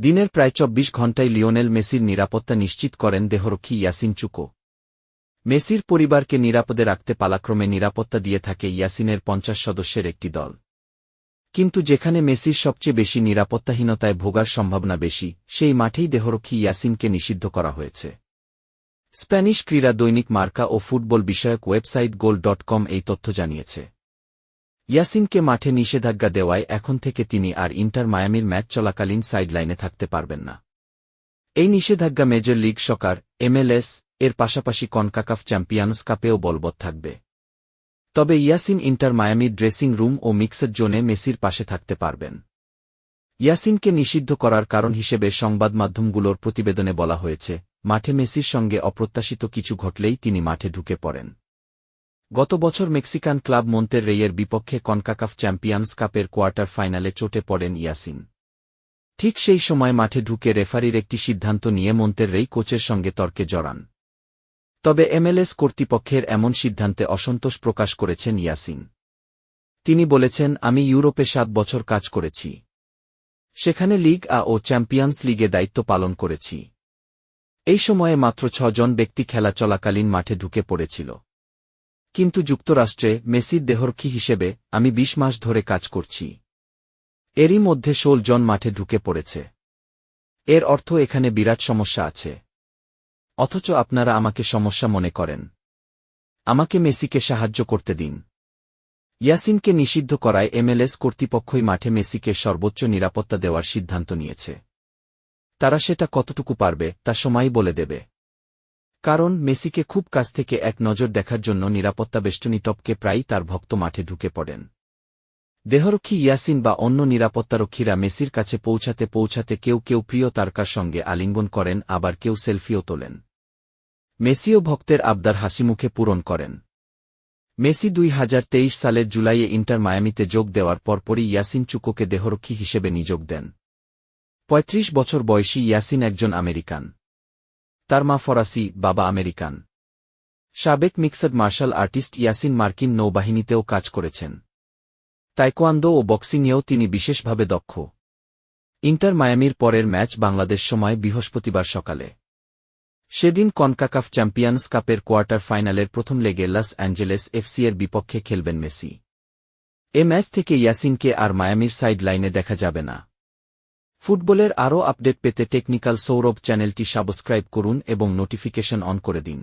দিনের প্রায় চব্বিশ ঘণ্টায় লিওনেল মেসির নিরাপত্তা নিশ্চিত করেন দেহরক্ষী ইয়াসিন চুকো। মেসির পরিবারকে নিরাপদে রাখতে পালাক্রমে নিরাপত্তা দিয়ে থাকে ইয়াসিনের পঞ্চাশ সদস্যের একটি দল। কিন্তু যেখানে মেসির সবচেয়ে বেশি নিরাপত্তাহীনতায় ভোগার সম্ভাবনা বেশি, সেই মাঠেই দেহরক্ষী ইয়াসিনকে নিষিদ্ধ করা হয়েছে। স্প্যানিশ ক্রীড়া দৈনিক মার্কা ও ফুটবল বিষয়ক ওয়েবসাইট গোল ডট কম এই তথ্য জানিয়েছে। ইয়াসিনকে মাঠে নিষেধাজ্ঞা দেওয়ায় এখন থেকে তিনি আর ইন্টার মায়ামির ম্যাচ চলাকালীন সাইডলাইনে থাকতে পারবেন না। এই নিষেধাজ্ঞা মেজর লিগ সকার, এমএলএস, এর পাশাপাশি কনকাকাফ চ্যাম্পিয়ন্স কাপেও বলবৎ থাকবে। তবে ইয়াসিন ইন্টার মায়ামির ড্রেসিং রুম ও মিক্সার জোনে মেসির পাশে থাকতে পারবেন। ইয়াসিনকে নিষিদ্ধ করার কারণ হিসেবে সংবাদ মাধ্যমগুলোর প্রতিবেদনে বলা হয়েছে, মাঠে মেসির সঙ্গে অপ্রত্যাশিত কিছু ঘটলেই তিনি মাঠে ঢুকে পড়েন। গত বছর মেক্সিকান ক্লাব মন্তের রেয়ের বিপক্ষে কনকাকাফ চ্যাম্পিয়ন্স কাপের কোয়ার্টার ফাইনালে চটে পড়েন ইয়াসিন। ঠিক সেই সময় মাঠে ঢুকে রেফারির একটি সিদ্ধান্ত নিয়ে মন্তের রেই কোচের সঙ্গে তর্কে জড়ান। তবে এমএলএস কর্তৃপক্ষের এমন সিদ্ধান্তে অসন্তোষ প্রকাশ করেছেন ইয়াসিন। তিনি বলেছেন, আমি ইউরোপে সাত বছর কাজ করেছি। সেখানে লিগ আ ও চ্যাম্পিয়ন্স লিগে দায়িত্ব পালন করেছি। এই সময়ে মাত্র ছজন ব্যক্তি খেলা চলাকালীন মাঠে ঢুকে পড়েছিল। কিন্তু যুক্তরাষ্ট্রে মেসির দেহরক্ষী হিসেবে আমি বিশ মাস ধরে কাজ করছি। এরই মধ্যে ষোল জন মাঠে ঢুকে পড়েছে। এর অর্থ এখানে বিরাট সমস্যা আছে। অথচ আপনারা আমাকে সমস্যা মনে করেন। আমাকে মেসিকে সাহায্য করতে দিন। ইয়াসিনকে নিষিদ্ধ করায় এমএলএস কর্তৃপক্ষই মাঠে মেসিকে সর্বোচ্চ নিরাপত্তা দেওয়ার সিদ্ধান্ত নিয়েছে। তারা সেটা কতটুকু পারবে, তা সময়ই বলে দেবে। কারণ মেসিকে খুব কাছ থেকে এক নজর দেখার জন্য নিরাপত্তা বেষ্টনী টপকে প্রায়ই তার ভক্ত মাঠে ঢুকে পড়েন। দেহরক্ষী ইয়াসিন বা অন্য নিরাপত্তারক্ষীরা মেসির কাছে পৌঁছাতে পৌঁছাতে কেউ কেউ প্রিয় তারকার সঙ্গে আলিঙ্গন করেন, আবার কেউ সেলফিও তোলেন। মেসিও ভক্তের আবদার হাসিমুখে পূরণ করেন। মেসি দুই হাজার তেইশ সালের জুলাইয়ে ইন্টার মায়ামিতে যোগ দেওয়ার পরপরই ইয়াসিন চুকোকে দেহরক্ষী হিসেবে নিযোগ দেন। ৩৫ বছর বয়সী ইয়াসিন একজন আমেরিকান। তার মা ফরাসি, বাবা আমেরিকান। সাবেক মিক্সড মার্শাল আর্টিস্ট ইয়াসিন মার্কিন নৌবাহিনীতেও কাজ করেছেন। তাইকোয়ান্দো ও বক্সিংয়েও তিনি বিশেষভাবে দক্ষ। ইন্টার মায়ামির পরের ম্যাচ বাংলাদেশ সময় বৃহস্পতিবার সকালে। সেদিন কনকাকাফ চ্যাম্পিয়ন্স কাপের কোয়ার্টার ফাইনালের প্রথম লেগে লস অ্যাঞ্জেলেস এফসিএর বিপক্ষে খেলবেন মেসি। এ ম্যাচ থেকে ইয়াসিনকে আর মায়ামির সাইড লাইনে দেখা যাবে না। ফুটবলের আরও আপডেট পেতে টেকনিক্যাল সৌরভ চ্যানেলটি সাবস্ক্রাইব করুন এবং নোটিফিকেশন অন করে দিন।